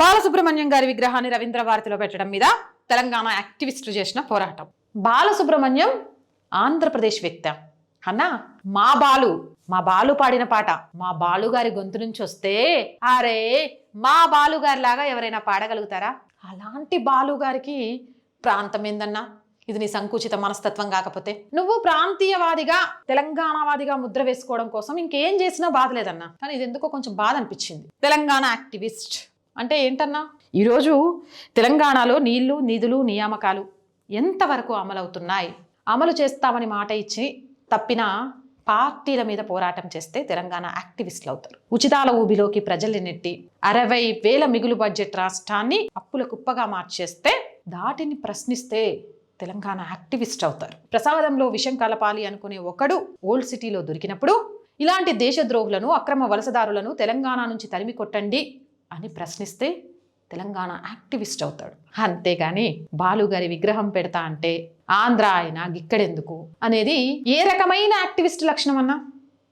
బాలసుబ్రహ్మణ్యం గారి విగ్రహాన్ని రవీంద్ర భారతిలో పెట్టడం మీద తెలంగాణ యాక్టివిస్టులు చేసిన పోరాటం. బాలసుబ్రహ్మణ్యం ఆంధ్రప్రదేశ్ వ్యక్త. అన్నా మా బాలు మా బాలు పాడిన పాట మా బాలుగారి గొంతు నుంచి వస్తే అరే మా బాలుగారి లాగా ఎవరైనా పాడగలుగుతారా? అలాంటి బాలు గారికి ప్రాంతం ఏందన్నా? ఇది నీ సంకుచిత మనస్తత్వం కాకపోతే. నువ్వు ప్రాంతీయవాదిగా తెలంగాణవాదిగా ముద్ర వేసుకోవడం కోసం ఇంకేం చేసినా బాధ లేదన్నా. కానీ ఇది ఎందుకో కొంచెం బాధ అనిపించింది. తెలంగాణ యాక్టివిస్ట్ అంటే ఏంటన్నా? ఈరోజు తెలంగాణలో నీళ్ళు నిధులు నియామకాలు ఎంతవరకు అమలవుతున్నాయి? అమలు చేస్తామని మాట ఇచ్చి తప్పిన పార్టీల మీద పోరాటం చేస్తే తెలంగాణ యాక్టివిస్టులు అవుతారు. ఉచితాల ఊబిలోకి ప్రజల్ని నెట్టి అరవై వేల మిగులు బడ్జెట్ రాష్ట్రాన్ని అప్పుల కుప్పగా మార్చేస్తే దాటిని ప్రశ్నిస్తే తెలంగాణ యాక్టివిస్ట్ అవుతారు. ప్రసాదంలో విషం కలపాలి అనుకునే ఒకడు ఓల్డ్ సిటీలో దొరికినప్పుడు ఇలాంటి దేశద్రోహులను అక్రమ వలసదారులను తెలంగాణ నుంచి తరిమి కొట్టండి అని ప్రశ్నిస్తే తెలంగాణ యాక్టివిస్ట్ అవుతాడు. అంతేగాని బాలుగారి విగ్రహం పెడతా అంటే ఆంధ్ర ఆయన గిక్కడెందుకు? అనేది ఏ రకమైన యాక్టివిస్ట్ లక్షణం అన్నా?